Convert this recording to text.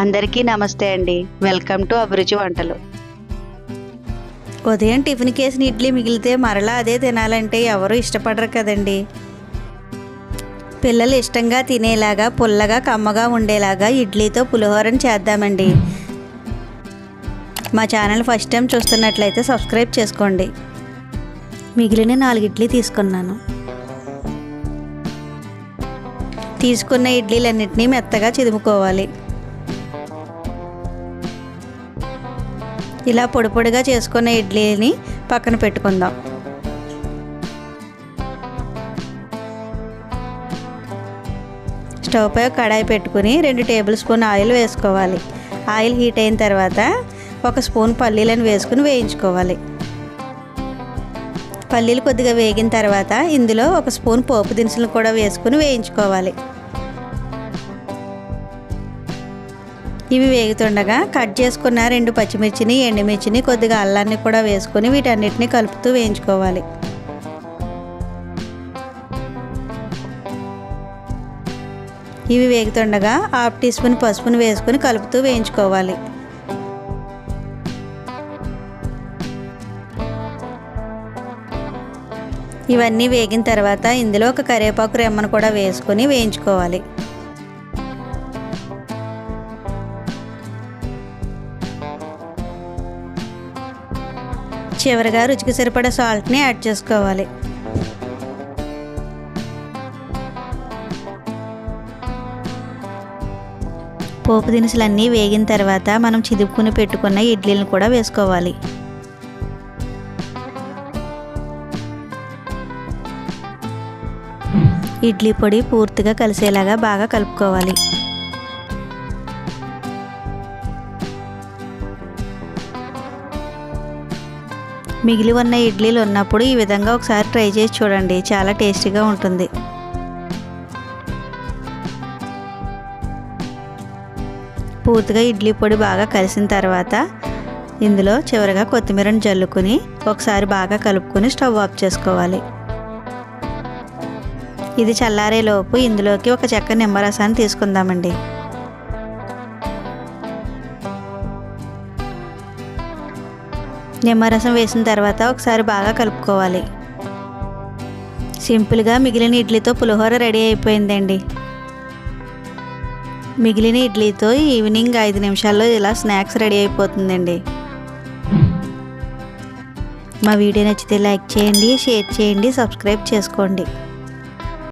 అందరికీ నమస్తే అండి. వెల్కమ్ టు అభిరుచి వంటలు. ఉదయం టిఫిన్ కేసిన ఇడ్లీ మిగిలితే మరలా అదే తినాలంటే ఎవరు ఇష్టపడరు కదండి. పిల్లలు ఇష్టంగా తినేలాగా పుల్లగా కమ్మగా ఉండేలాగా ఇడ్లీతో పులిహోరని చేద్దామండి. మా ఛానల్ ఫస్ట్ టైం చూస్తున్నట్లయితే సబ్స్క్రైబ్ చేసుకోండి. మిగిలిన నాలుగు ఇడ్లీ తీసుకున్నాను. తీసుకున్న ఇడ్లీలన్నింటినీ మెత్తగా చిదుముకోవాలి. ఇలా పొడి పొడిగా చేసుకున్న ఇడ్లీని పక్కన పెట్టుకుందాం. స్టవ్ పై కడాయి పెట్టుకుని రెండు టేబుల్ స్పూన్ ఆయిల్ వేసుకోవాలి. ఆయిల్ హీట్ అయిన తర్వాత ఒక స్పూన్ పల్లీలను వేసుకుని వేయించుకోవాలి. పల్లీలు కొద్దిగా వేగిన తర్వాత ఇందులో ఒక స్పూన్ పోపు దినుసులు కూడా వేసుకుని వేయించుకోవాలి. ఇవి వేగుతుండగా కట్ చేసుకున్న రెండు పచ్చిమిర్చిని ఎండుమిర్చిని కొద్దిగా అల్లాన్ని కూడా వేసుకొని వీటన్నిటిని కలుపుతూ వేయించుకోవాలి. ఇవి వేగుతుండగా హాఫ్ టీ స్పూన్ పసుపుని వేసుకొని కలుపుతూ వేయించుకోవాలి. ఇవన్నీ వేగిన తర్వాత ఇందులో ఒక కరివేపాకు రెమ్మను కూడా వేసుకొని వేయించుకోవాలి. చివరిగా రుచికి సరిపడా సాల్ట్ని యాడ్ చేసుకోవాలి. పోపు దినుసులన్నీ వేగిన తర్వాత మనం చిదుపుకుని పెట్టుకున్న ఇడ్లీలను కూడా వేసుకోవాలి. ఇడ్లీ పొడి పూర్తిగా కలిసేలాగా బాగా కలుపుకోవాలి. మిగిలి ఉన్న ఇడ్లీలు ఉన్నప్పుడు ఈ విధంగా ఒకసారి ట్రై చేసి చూడండి. చాలా టేస్టీగా ఉంటుంది. పూర్తిగా ఇడ్లీ పొడి బాగా కలిసిన తర్వాత ఇందులో చివరిగా కొత్తిమీరను జల్లుకుని ఒకసారి బాగా కలుపుకొని స్టవ్ ఆఫ్ చేసుకోవాలి. ఇది చల్లారేలోపు ఇందులోకి ఒక చెక్క నిమ్మరసాన్ని తీసుకుందామండి. నిమ్మరసం వేసిన తర్వాత ఒకసారి బాగా కలుపుకోవాలి. సింపుల్గా మిగిలిన ఇడ్లీతో పులిహోర రెడీ అయిపోయిందండి. మిగిలిన ఇడ్లీతో ఈవినింగ్ ఐదు నిమిషాల్లో ఇలా స్నాక్స్ రెడీ అయిపోతుందండి. మా వీడియో నచ్చితే లైక్ చేయండి షేర్ చేయండి సబ్స్క్రైబ్ చేసుకోండి.